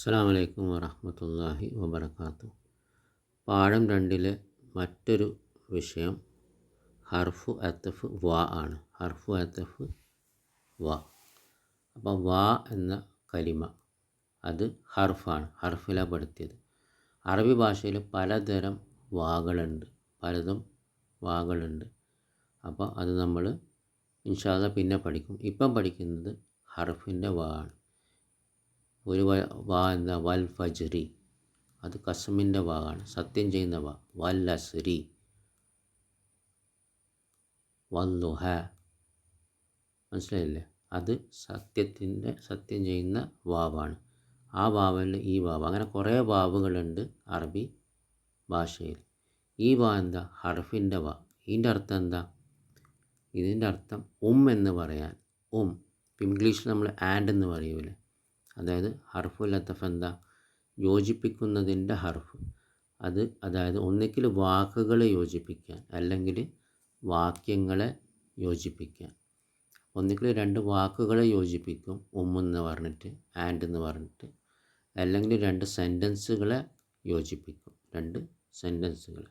അസ്സാം വലൈക്കും വറഹമത്തല്ലാഹി വബർക്കാത്തു പാഠം രണ്ടിലെ മറ്റൊരു വിഷയം ഹർഫു അത്തഫ് വ ആണ്. ഹർഫു അത്തഫ് വ. അപ്പോൾ വ എന്ന കലിമ അത് ഹർഫാണ്. ഹർഫിലാണ് പെടുത്തിയത്. അറബി ഭാഷയിൽ പലതരം വാകളുണ്ട്. പലതും വാകളുണ്ട്. അപ്പോൾ അത് നമ്മൾ ഇൻഷാല്ല പിന്നെ പഠിക്കും. ഇപ്പം പഠിക്കുന്നത് ഹർഫിന്റെ വ ആണ്. ഒരു വാ എന്താ വൽ ഫജ്രി. അത് കസമിന്റെ വാഗാണ് സത്യം ചെയ്യുന്ന വാ. വൽ അസ്രി. വല്ലുഹ മനസ്സിലായില്ലേ? അത് സത്യത്തിന്റെ സത്യം ചെയ്യുന്ന വാവാണ്. ആ വാവല്ല ഈ വാവ്. അങ്ങനെ കുറേ വാവുകളുണ്ട് അറബി ഭാഷയിൽ. ഈ വാ എന്താ? ഹർഫിന്റെ വാ. ഇതിന്റെ അർത്ഥം എന്താ? ഇതിന്റെ അർത്ഥം ഉം എന്ന് പറയാൻ. ഉം. ഇംഗ്ലീഷിൽ നമ്മൾ ആൻഡ് എന്ന് പറയൂലേ? അതായത് ഹർഫു ലത്തഫ് എന്താ? യോജിപ്പിക്കുന്നതിന്റെ ഹർഫ്. അത് അതായത് ഒന്നിക്കിൽ വാക്കുകളെ യോജിപ്പിക്കാൻ അല്ലെങ്കിൽ വാക്യങ്ങളെ യോജിപ്പിക്കാൻ. ഒന്നിക്കിൽ രണ്ട് വാക്കുകളെ യോജിപ്പിക്കും ഉമ്മെന്ന് പറഞ്ഞിട്ട് ആൻഡ് എന്ന് പറഞ്ഞിട്ട്. അല്ലെങ്കിൽ രണ്ട് സെന്റൻസുകളെ യോജിപ്പിക്കും രണ്ട് സെന്റൻസുകൾ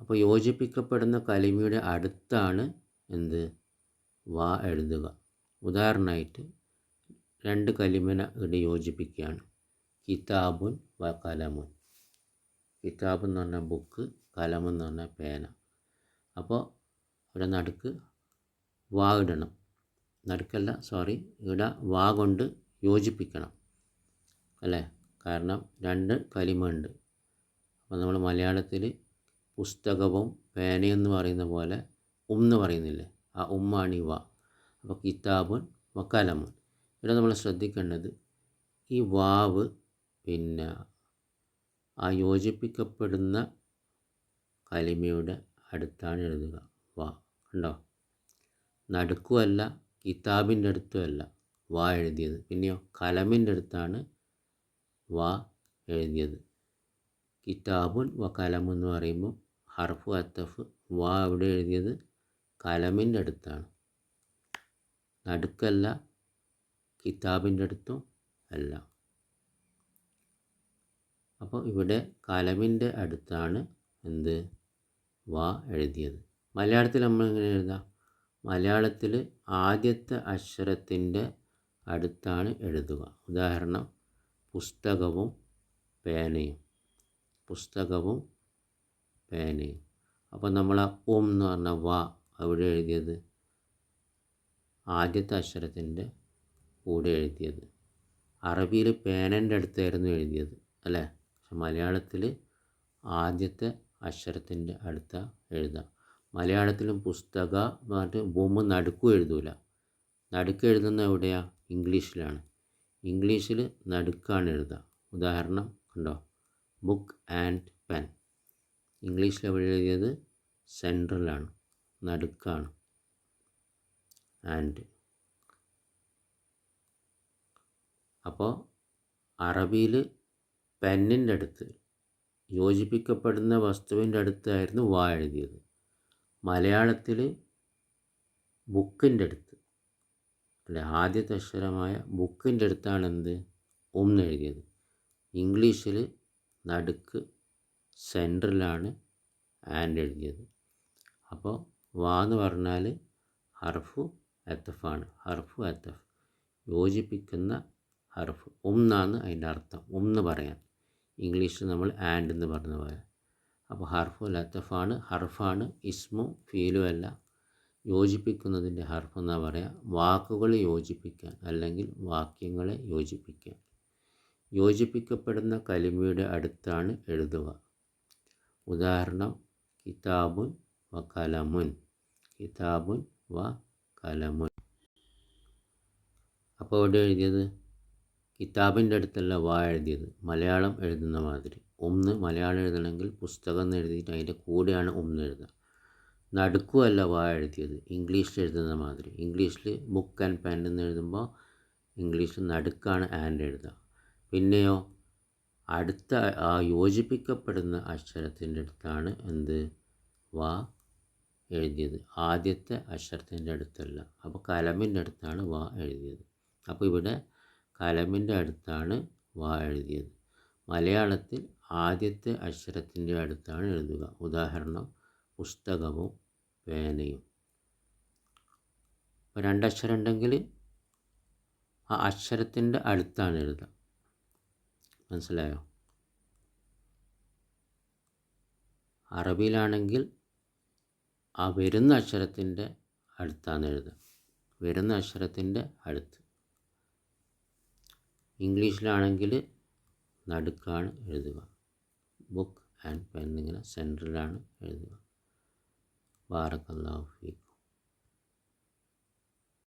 അപ്പോൾ യോജിപ്പിക്കപ്പെടുന്ന കലിമയുടെ അടുത്താണ് എന്ത്? വാ എഴുതുക. ഉദാഹരണമായിട്ട് രണ്ട് കലിമന ഇവിടെ യോജിപ്പിക്കുകയാണ്. കിതാബുൻ വ കലമുൻ. കിതാബ് എന്ന് പറഞ്ഞാൽ ബുക്ക് കലം എന്ന് പറഞ്ഞാൽ പേന. അപ്പോൾ ഇവിടെ നടുക്ക് വാ ഇടണം. നടുക്കല്ല സോറി ഇവിടെ വാ കൊണ്ട് യോജിപ്പിക്കണം. അല്ലേ? കാരണം രണ്ട് കലിമ ഉണ്ട് അപ്പോൾ നമ്മൾ മലയാളത്തിൽ പുസ്തകവും പേനയെന്ന് പറയുന്ന പോലെ ഉം എന്ന് പറയുന്നില്ലേ? ആ ഉമ്മാണി വ. അപ്പോൾ കിതാബുൻ വക്കലമുൻ ഇവിടെ നമ്മൾ ശ്രദ്ധിക്കേണ്ടത് ഈ വാവ് പിന്നെ ആ യോജിപ്പിക്കപ്പെടുന്ന കലിമയുടെ അടുത്താണ് എഴുതുക. വാ. കണ്ടോ? നടുക്കുമല്ല കിതാബിന്റെ അടുത്തുമല്ല വാ എഴുതിയത്. പിന്നെയോ കലമിന്റെ അടുത്താണ് വാ എഴുതിയത്. കിതാബുൻ വ കലമെന്ന് പറയുമ്പോൾ ഹർഫു അത്തഫ് വാ അവിടെ എഴുതിയത് കലമിന്റെ അടുത്താണ്. നടുക്കല്ല കിതാബിന്റെ അടുത്തും അല്ല. അപ്പോൾ ഇവിടെ കലമിന്റെ അടുത്താണ് എന്ത്? വാ എഴുതിയത്. മലയാളത്തിൽ നമ്മൾ എങ്ങനെ എഴുതാം? മലയാളത്തിൽ ആദ്യത്തെ അക്ഷരത്തിന്റെ അടുത്താണ് എഴുതുക. ഉദാഹരണം പുസ്തകവും പേനയും. പുസ്തകവും പേനയും. അപ്പോൾ നമ്മൾ ആ ഓം എന്ന് പറഞ്ഞ വാ. അവിടെ എഴുതിയത്. ആദ്യത്തെ അക്ഷരത്തിന്റെ കൂടെ എഴുതിയത്. അറബിയിൽ പേനന്റെ അടുത്തായിരുന്നു എഴുതിയത് അല്ലേ? പക്ഷെ മലയാളത്തിൽ ആദ്യത്തെ അക്ഷരത്തിന്റെ അടുത്ത എഴുതാം മലയാളത്തിലും പുസ്തക പറഞ്ഞിട്ട് ബൊമ്മ നടുക്കും എഴുതൂല. നടുക്ക് എഴുതുന്ന എവിടെയാണ് ഇംഗ്ലീഷിലാണ്. ഇംഗ്ലീഷിൽ നടുക്കാണ് എഴുതുക. ഉദാഹരണം കണ്ടോ? Book and pen. ഇംഗ്ലീഷിൽ എവിടെ എഴുതിയത്? സെൻട്രലാണ് നടുക്കാണ്. ആൻഡ് അപ്പോൾ അറബിയിൽ പെന്നിന്റെ അടുത്ത് യോജിപ്പിക്കപ്പെടുന്ന വസ്തുവിന്റെ അടുത്തായിരുന്നു വാ എഴുതിയത്. മലയാളത്തിൽ ബുക്കിന്റെ അടുത്ത് അല്ലെ ആദ്യത്തെ അക്ഷരമായ ബുക്കിന്റെ അടുത്താണ് എന്ത് ഒന്ന് എഴുതിയത്. ഇംഗ്ലീഷിൽ നടുക്ക് സെന്ററിലാണ് ആൻഡ് എഴുതിയത്. അപ്പോൾ വാ എന്ന് പറഞ്ഞാൽ ഹർഫു അത്തഫാണ്. ഹർഫു അത്തഫ്. യോജിപ്പിക്കുന്ന ഹർഫ്. ഉം എന്നാണ് അതിന്റെ അർത്ഥം. ഉം പറയാം ഇംഗ്ലീഷിൽ നമ്മൾ ആൻഡ് എന്ന് പറഞ്ഞ പോലെ അപ്പോൾ ഹർഫു ലത്തഫാണ് ഹർഫാണ് ഇസ്മു ഫീലും അല്ല യോജിപ്പിക്കുന്നതിന്റെ ഹർഫ് എന്നാ പറയുക വാക്കുകൾ യോജിപ്പിക്കാൻ അല്ലെങ്കിൽ വാക്യങ്ങളെ യോജിപ്പിക്കാൻ. യോജിപ്പിക്കപ്പെടുന്ന കലിമയുടെ അടുത്താണ് എഴുതുക. ഉദാഹരണം കിതാബുൻ വ കലമുൻ. കിതാബുൻ വ കലമുൻ. അപ്പോൾ ഇവിടെ എഴുതിയത്? കിതാബിന്റെ അടുത്തല്ല വാ എഴുതിയത്. മലയാളം എഴുതുന്ന മാതിരി. ഒന്ന് മലയാളം എഴുതണമെങ്കിൽ പുസ്തകം എന്ന് എഴുതിയിട്ട് അതിന്റെ കൂടെയാണ് ഒന്ന് എഴുതുക. നടുക്കുമല്ല വാ എഴുതിയത്. ഇംഗ്ലീഷിൽ എഴുതുന്ന മാതിരി. ഇംഗ്ലീഷിൽ ബുക്ക് ആൻഡ് പെൻ എന്ന് എഴുതുമ്പോൾ ഇംഗ്ലീഷിൽ നടുക്കാണ് ആൻഡ് എഴുതുക. പിന്നെയോ അടുത്ത ആ യോജിപ്പിക്കപ്പെടുന്ന അക്ഷരത്തിന്റെ അടുത്താണ് എന്ത്? വാ എഴുതിയത്. ആദ്യത്തെ അക്ഷരത്തിന്റെ അടുത്തല്ല. അപ്പോൾ കലമിന്റെ അടുത്താണ് വ എഴുതിയത്. അപ്പോൾ ഇവിടെ കലമിന്റെ അടുത്താണ് വ എഴുതിയത്. മലയാളത്തിൽ ആദ്യത്തെ അക്ഷരത്തിന്റെ അടുത്താണ് എഴുതുക. ഉദാഹരണം പുസ്തകവും പേനയും. ഇപ്പോൾ രണ്ടക്ഷരം ഉണ്ടെങ്കിൽ ആ അക്ഷരത്തിന്റെ അടുത്താണ് എഴുതുക. മനസ്സിലായോ? അറബിയിലാണെങ്കിൽ ആ വരുന്ന അക്ഷരത്തിന്റെ അടുത്താണ് എഴുതുക. വരുന്ന അക്ഷരത്തിന്റെ അടുത്ത്. ഇംഗ്ലീഷിലാണെങ്കിൽ നടുക്കാണ് എഴുതുക. ബുക്ക് ആൻഡ് പെൻ ഇങ്ങനെ സെന്ററിലാണ് എഴുതുക. ബാറക്കല്ലാഹു